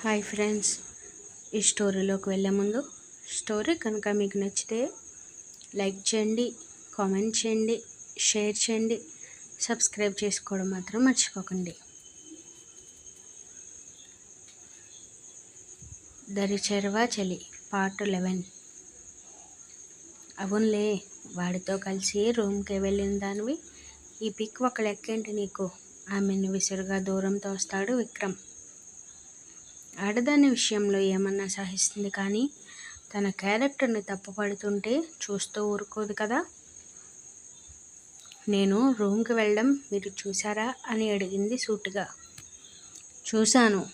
Hi friends ఈ స్టోరీలోకి వెళ్ళే ముందు స్టోరీ కనుక మీకు నచ్చితే లైక్ చేయండి కామెంట్ చేయండి షేర్ చేయండి సబ్స్క్రైబ్ చేసుకోవడం మాత్రం మర్చిపోకండి. దరి చెరవా చలి పార్ట్ లెవెన్. అవునులే వాడితో కలిసి రూమ్కి వెళ్ళిన దానివి. ఈ పిక్ ఒక లెక్కేంటి నీకు? ఆమెను విసురుగా దూరం తోస్తాడు విక్రమ్. ఆడదాని విషయంలో ఏమన్నా సహిస్తుంది కానీ తన క్యారెక్టర్ని తప్పుపడుతుంటే చూస్తూ ఊరుకోదు కదా. నేను రూమ్కి వెళ్ళడం మీరు చూసారా అని అడిగింది సూటుగా. చూశాను.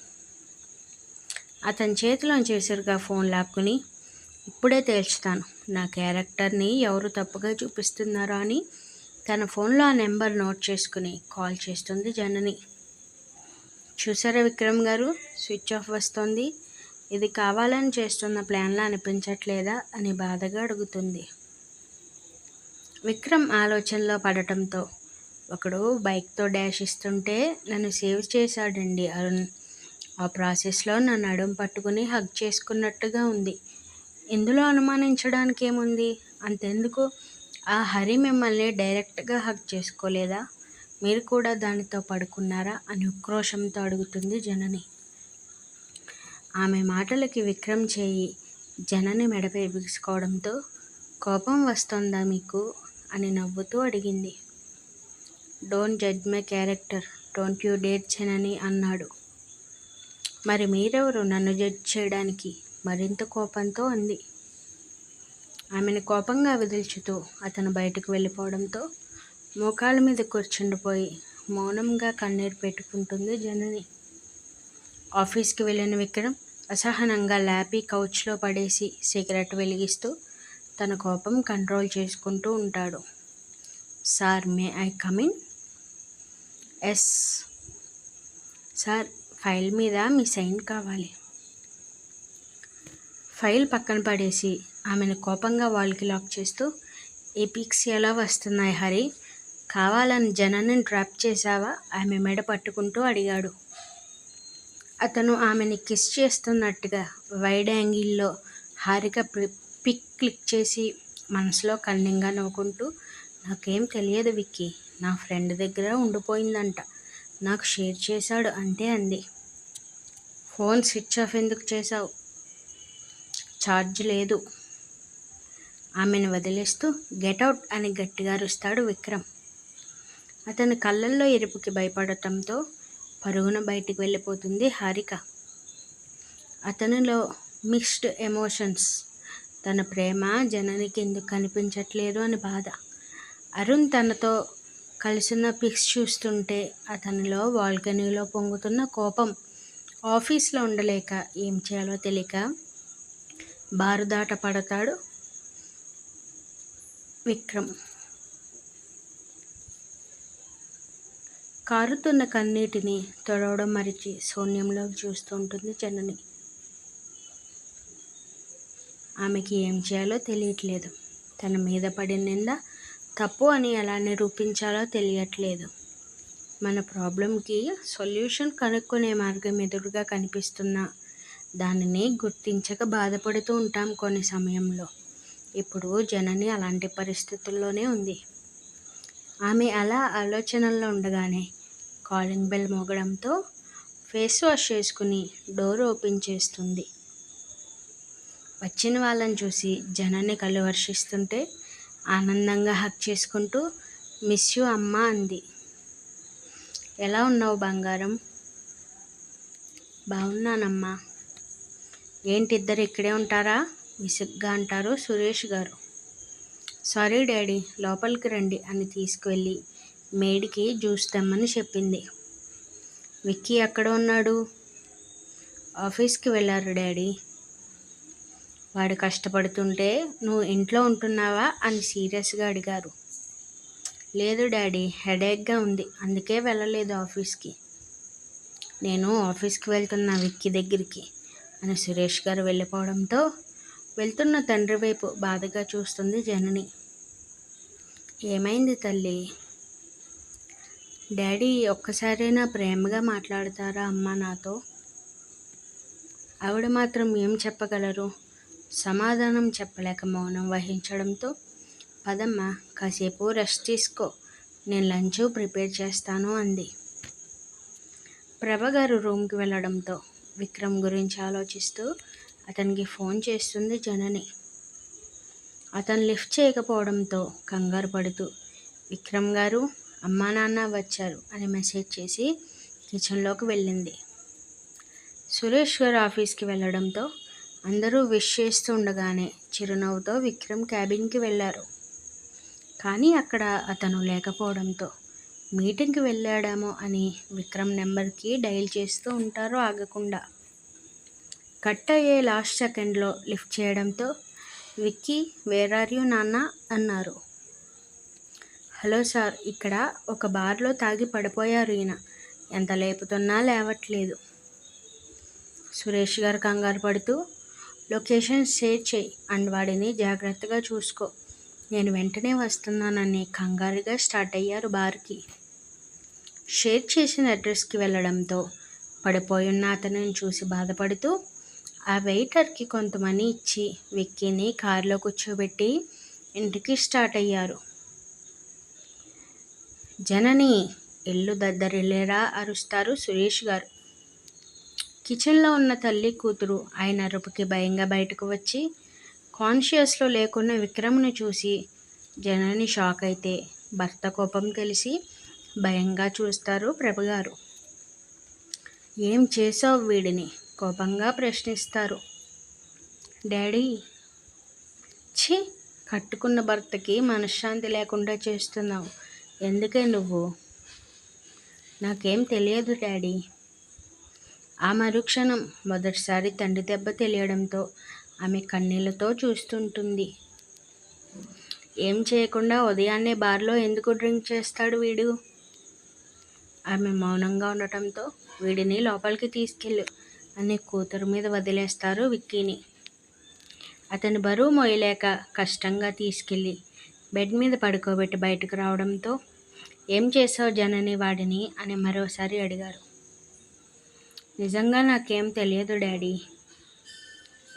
అతని చేతిలోంచి విసురుగా ఫోన్ లాక్కుని ఇప్పుడే తేల్చుతాను. నా క్యారెక్టర్ని ఎవరు తప్పుగా చూపిస్తున్నారో అని తన ఫోన్లో ఆ నెంబర్ నోట్ చేసుకుని కాల్ చేస్తుంది జనని. చూసారా విక్రమ్ గారు? స్విచ్ ఆఫ్ వస్తుంది. ఇది కావాలని చేస్తున్న ప్లాన్లా అనిపించట్లేదా అని బాధగా అడుగుతుంది. విక్రమ్ ఆలోచనలో పడటంతో ఒకడు బైక్తో డాష్ ఇస్తుంటే నన్ను సేవ్ చేశాడండి అరుణ్. ఆ ప్రాసెస్లో నా నడుం పట్టుకుని హగ్ చేసుకున్నట్టుగా ఉంది. ఇందులో అనుమానించడానికి ఏముంది అంతెందుకు? ఆ హరి మిమ్మల్ని డైరెక్ట్గా హగ్ చేసుకోలేదా? మీరు కూడా దానితో పడుకున్నారా? అని ఉక్రోషంతో అడుగుతుంది జనని. ఆమె మాటలకి విక్రమ్ చేయి. జనని మెడపై బిగుసుకోవడంతో కోపం వస్తుందా మీకు? అని నవ్వుతూ అడిగింది. Don't judge my character don't you date Janani అన్నాడు. మరి మీరెవరు నన్ను జడ్జ్ చేయడానికి? మరింత కోపంతో ఉంది ఆమెను కోపంగా వదిల్చుతూ అతను బయటకు వెళ్ళిపోవడంతో మోకాల మీద కూర్చుండిపోయి మౌనంగా కన్నీరు పెట్టుకుంటుంది జనని. ఆఫీస్కి వెళ్ళిన విక్రమ్ అసహనంగా ల్యాపీ కౌచ్లో పడేసి సిగరెట్ వెలిగిస్తూ తన కోపం కంట్రోల్ చేసుకుంటూ ఉంటాడు. Sir may I come in yes sir file మీద మీ సైన్ కావాలి. ఫైల్ పక్కన పడేసి ఆమెను కోపంగా వాల్కి లాక్ చేస్తూ ఈ ఎలా వస్తున్నాయి హరి. కావాలని జనాన్ని ట్రాప్ చేశావా? ఆమె మెడ పట్టుకుంటూ అడిగాడు. అతను ఆమెని కిస్ చేస్తున్నట్టుగా వైడ్ యాంగిల్లో హారిక పిక్ క్లిక్ చేసి మనసులో కన్నింగా నవ్వుకుంటూ నాకేం తెలియదు విక్కీ నా ఫ్రెండ్ దగ్గర ఉండిపోయిందంట. నాకు షేర్ చేశాడు అంతే అంది. ఫోన్ స్విచ్ ఆఫ్ ఎందుకు చేశావు? ఛార్జ్ లేదు. ఆమెను వదిలేస్తూ గెటౌట్ అని గట్టిగా అరుస్తాడు విక్రమ్. అతని కళ్ళల్లో ఎరుపుకి భయపడటంతో పరుగున బయటికి వెళ్ళిపోతుంది హారిక. అతనిలో మిక్స్డ్ ఎమోషన్స్. తన ప్రేమ జననికి ఎందుకు కనిపించట్లేదు అని బాధ. అరుణ్ తనతో కలిసిన పిక్స్ చూస్తుంటే అతనిలో వాల్కనీలో పొంగుతున్న కోపం. ఆఫీస్లో ఉండలేక ఏం చేయాలో తెలియక బారుదాట పడతాడు విక్రమ్. కారుతున్న కన్నీటిని తొడవడం మరిచి శూన్యంలో చూస్తూ ఉంటుంది జనని. ఆమెకి ఏం చేయాలో తెలియట్లేదు. తన మీద పడిన నింద తప్పు అని ఎలా నిరూపించాలో తెలియట్లేదు. మన ప్రాబ్లంకి సొల్యూషన్ కనుక్కునే మార్గం ఎదురుగా కనిపిస్తున్నా దానిని గుర్తించక బాధపడుతూ ఉంటాం కొన్ని సమయంలో. ఇప్పుడు జనని అలాంటి పరిస్థితుల్లోనే ఉంది. ఆమె అలా ఆలోచనల్లో ఉండగానే కాలింగ్ బెల్ మోగడంతో ఫేస్ వాష్ చేసుకుని డోర్ ఓపెన్ చేస్తుంది. వచ్చిన వాళ్ళని చూసి జనాన్ని కళ్ళు వర్షిస్తుంటే ఆనందంగా హక్ చేసుకుంటూ మిస్ యూ అమ్మ అంది. ఎలా ఉన్నావు బంగారం? బాగున్నానమ్మా. ఏంటి ఇద్దరు ఇక్కడే ఉంటారా? విసుగ్గా అంటారు సురేష్ గారు. సారీ డాడీ లోపలికి రండి అని తీసుకువెళ్ళి మేడికి జ్యూస్ తెమ్మని చెప్పింది. విక్కీ ఎక్కడ ఉన్నాడు? ఆఫీస్కి వెళ్ళారు డాడీ. వాడు కష్టపడుతుంటే నువ్వు ఇంట్లో ఉంటున్నావా? అని సీరియస్గా అడిగారు. లేదు డాడీ హెడేక్గా ఉంది అందుకే వెళ్ళలేదు ఆఫీస్కి. నేను ఆఫీస్కి వెళ్తున్నా విక్కీ దగ్గరికి అని సురేష్ గారు వెళ్ళిపోవడంతో వెళ్తున్న తండ్రి వైపు బాధగా చూస్తుంది జనని. ఏమైంది తల్లి? డాడీ ఒక్కసారైనా ప్రేమగా మాట్లాడతారా అమ్మ నాతో? ఆవిడ మాత్రం ఏం చెప్పగలరు? సమాధానం చెప్పలేక మౌనం వహించడంతో పదమ్మ కాసేపు రెస్ట్ తీసుకో నేను లంచ్ ప్రిపేర్ చేస్తాను అంది. ప్రభ గారు రూమ్కి వెళ్ళడంతో విక్రమ్ గురించి ఆలోచిస్తూ అతనికి ఫోన్ చేస్తుంది జనని. అతను లిఫ్ట్ చేయకపోవడంతో కంగారు పడుతూ విక్రమ్ గారు అమ్మా నాన్న వచ్చారు అని మెసేజ్ చేసి కిచెన్లోకి వెళ్ళింది. సురేష్ గారు ఆఫీస్కి వెళ్ళడంతో అందరూ విష్ చేస్తూ ఉండగానే చిరునవ్వుతో విక్రమ్ క్యాబిన్కి వెళ్ళారు. కానీ అక్కడ అతను లేకపోవడంతో మీటింగ్కి వెళ్ళాడేమో అని విక్రమ్ నెంబర్కి డైల్ చేస్తూ ఉంటారు ఆగకుండా. కట్ అయ్యే లాస్ట్ సెకండ్లో లిఫ్ట్ చేయడంతో విక్కీ వేర్ ఆర్ యూ నాన్న? అన్నారు. హలో సార్ ఇక్కడ ఒక బార్లో తాగి పడిపోయారు ఈయన. ఎంత లేపుతున్నా లేవట్లేదు. సురేష్ గారు కంగారు పడుతూ లొకేషన్ షేర్ చేయి అండ్ వాడిని జాగ్రత్తగా చూసుకో. నేను వెంటనే వస్తున్నానని కంగారుగా స్టార్ట్ అయ్యారు బార్కి. షేర్ చేసిన అడ్రస్కి వెళ్ళడంతో పడిపోయున్న అతనిని చూసి బాధపడుతూ ఆ వెయిటర్కి కొంత మనీ ఇచ్చి విక్కీని కారులో కూర్చోబెట్టి ఇంటికి స్టార్ట్ అయ్యారు. జనని ఇల్లు దద్దరిల్లేరా అరుస్తారు సురేష్ గారు. కిచెన్లో ఉన్న తల్లి కూతురు ఆయన అరుపుకి భయంగా బయటకు వచ్చి కాన్షియస్లో లేకున్న విక్రమ్ను చూసి జనని షాక్ అయితే భర్త కోపం తెలిసి భయంగా చూస్తారు ప్రభగారు ఏం చేసావు వీడిని? కోపంగా ప్రశ్నిస్తారు. డాడీ ఛీ కట్టుకున్న భర్తకి మనశ్శాంతి లేకుండా చేస్తున్నావు. ఎందుకే నువ్వు? నాకేం తెలియదు డాడీ. ఆ మరుక్షణం మొదటిసారి తండ్రి దెబ్బ తెలియడంతో ఆమె కన్నీళ్ళతో చూస్తుంటుంది. ఏం చేయకుండా ఉదయాన్నే బార్లో ఎందుకు డ్రింక్ చేస్తాడు వీడు? ఆమె మౌనంగా ఉండటంతో వీడిని లోపలికి తీసుకెళ్ళు అని కూతురు మీద వదిలేస్తారు విక్కీని. అతను బరువు మోయలేక కష్టంగా తీసుకెళ్ళి బెడ్ మీద పడుకోబెట్టి బయటకు రావడంతో ఏం చేసావు జనని వాడిని? అని మరోసారి అడిగారు. నిజంగా నాకేం తెలియదు డాడీ.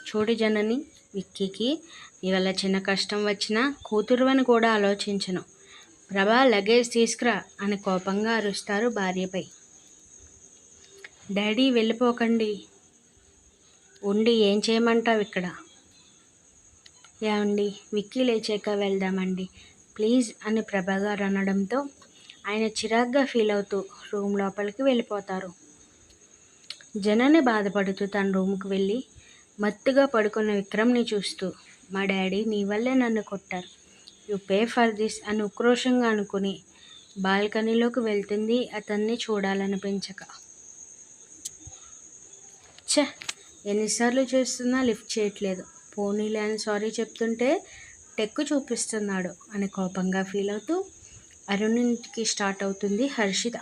చూడు జనని విక్కీకి ఇవాళ చిన్న కష్టం వచ్చినా కూతురు అని కూడా ఆలోచించను. ప్రభా లగేజ్ తీసుకురా అని కోపంగా అరుస్తారు భార్యపై. డాడీ వెళ్ళిపోకండి. ఉండి ఏం చేయమంటావు ఇక్కడ? ఏమండి? విక్కీ లేచాక వెళ్దామండి. ప్లీజ్ అని ప్రభాగారు అనడంతో ఆయన చిరాగ్గా ఫీల్ అవుతూ రూమ్ లోపలికి వెళ్ళిపోతారు. జనని బాధపడుతూ తన రూమ్కి వెళ్ళి మత్తుగా పడుకున్న విక్రమ్ని చూస్తూ మా డాడీ నీ వల్లే నన్ను కొట్టారు. యు పే ఫర్ దిస్ అని ఉక్రోషంగా అనుకుని బాల్కనీలోకి వెళ్తుంది అతన్ని చూడాలనిపించక. ఛ ఎన్నిసార్లు చేస్తున్నా లిఫ్ట్ చేయట్లేదు. పోనీలే అని సారీ చెప్తుంటే టెక్కు చూపిస్తున్నాడు అని కోపంగా ఫీల్ అవుతూ అరుణింటికి స్టార్ట్ అవుతుంది హర్షిత.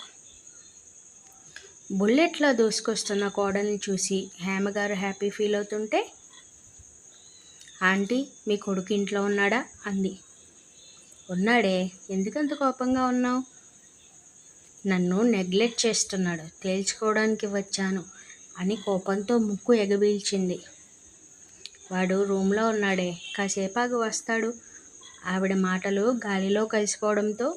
బుల్లెట్లా దూసుకొస్తున్న కోడల్ని చూసి హేమగారు హ్యాపీ ఫీల్ అవుతుంటే ఆంటీ మీ కొడుకు ఇంట్లో ఉన్నాడా? అంది. ఉన్నాడే. ఎందుకంత కోపంగా ఉన్నావు? నన్ను నెగ్లెక్ట్ చేస్తున్నాడు. తేల్చుకోవడానికి వచ్చాను. అని కోపంతో ముక్కు ఎగబీల్చింది. వాడు రూమ్లో ఉన్నాడే. కాసేపాగు వస్తాడు. ఆవిడ మాటలు గాలిలో కలిసిపోవడంతో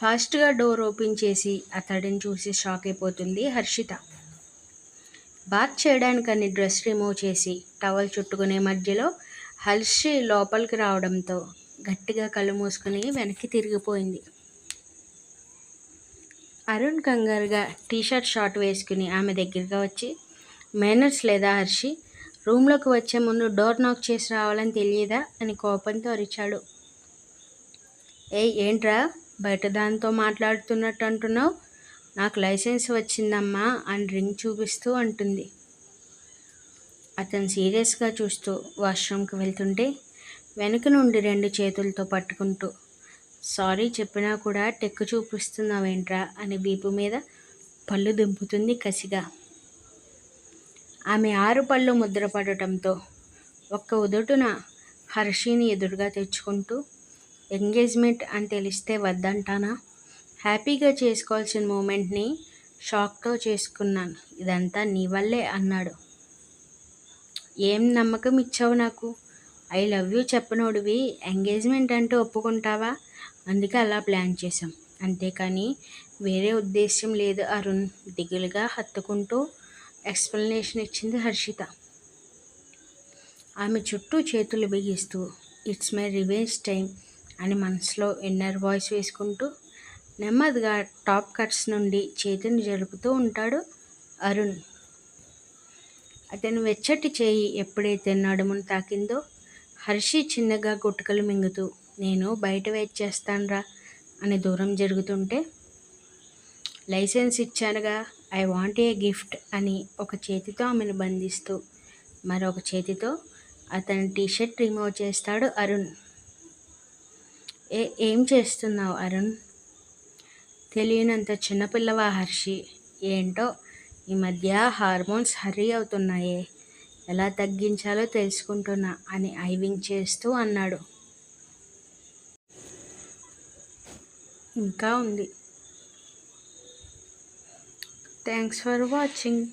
ఫాస్ట్గా డోర్ ఓపెన్ చేసి అతడిని చూసి షాక్ అయిపోతుంది హర్షిత. బాత్ చేయడానికని డ్రెస్ రిమూవ్ చేసి టవల్ చుట్టుకునే మధ్యలో హర్షి లోపలికి రావడంతో గట్టిగా కళ్ళు మూసుకుని వెనక్కి తిరిగిపోయింది. అరుణ్ కంగారుగా టీషర్ట్ షార్ట్ వేసుకుని ఆమె దగ్గరగా వచ్చి మేనర్స్ లేదా హర్షి? రూమ్లోకి వచ్చే ముందు డోర్ నాక్ చేసి రావాలని తెలియదా? అని కోపంతో అరిచాడు. ఏ ఏంట్రా? బయట దానితో మాట్లాడుతున్నట్టు అంటున్నావు? నాకు లైసెన్స్ వచ్చిందమ్మా అని రింగ్ చూపిస్తూ అంటుంది. అతను సీరియస్గా చూస్తూ వాష్రూమ్కి వెళ్తుంటే వెనుక నుండి రెండు చేతులతో పట్టుకుంటూ సారీ చెప్పినా కూడా టెక్కు చూపిస్తున్నావేంట్రా అని వీపు మీద పళ్ళు దింపుతుంది కసిగా. ఆమె ఆరు పళ్ళు ముద్రపడటంతో ఒక్క ఉదుటున హర్షిని ఎదురుగా తెచ్చుకుంటూ ఎంగేజ్మెంట్ అని తెలిస్తే వద్దంటానా? హ్యాపీగా చేసుకోవాల్సిన మూమెంట్ని షాక్తో చేసుకున్నాను. ఇదంతా నీ వల్లే అన్నాడు. ఏం నమ్మకం ఇచ్చావు నాకు? ఐ లవ్ యూ చెప్పనోడివి ఎంగేజ్మెంట్ అంటే ఒప్పుకుంటావా? అందుకే అలా ప్లాన్ చేశాం. అంతేకాని వేరే ఉద్దేశ్యం లేదు అరుణ్. దిగులుగా హత్తుకుంటూ ఎక్స్ప్లెనేషన్ ఇచ్చింది హర్షిత. ఆమె చుట్టూ చేతులు బిగిస్తూ ఇట్స్ మై రివెంజ్ టైం అని మనసులో ఇన్నర్ వాయిస్ వేసుకుంటూ నెమ్మదిగా టాప్ కట్స్ నుండి చేతిని జరుపుతూ ఉంటాడు అరుణ్. అతని వెచ్చటి చేయి ఎప్పుడైతే నడుమును తాకిందో హర్షి చిన్నగా గుట్టుకలు మింగుతూ నేను బయట వెయిట్ చేస్తానురా అని దూరం జరుగుతుంటే లైసెన్స్ ఇచ్చానుగా ఐ వాంట్ ఏ గిఫ్ట్ అని ఒక చేతితో ఆమెను బంధిస్తూ మరొక చేతితో అతని టీషర్ట్ రిమూవ్ చేస్తాడు అరుణ్. ఏ ఏం చేస్తున్నావు అరుణ్? తెలియనంత చిన్నపిల్లవా హర్షి. ఏంటో ఈ మధ్య హార్మోన్స్ హర్రీ అవుతున్నాయే. ఎలా తగ్గించాలో తెలుసుకుంటున్నా అని ఐవింగ్ చేస్తూ అన్నాడు. ఇంకా ఉంది. Thanks for watching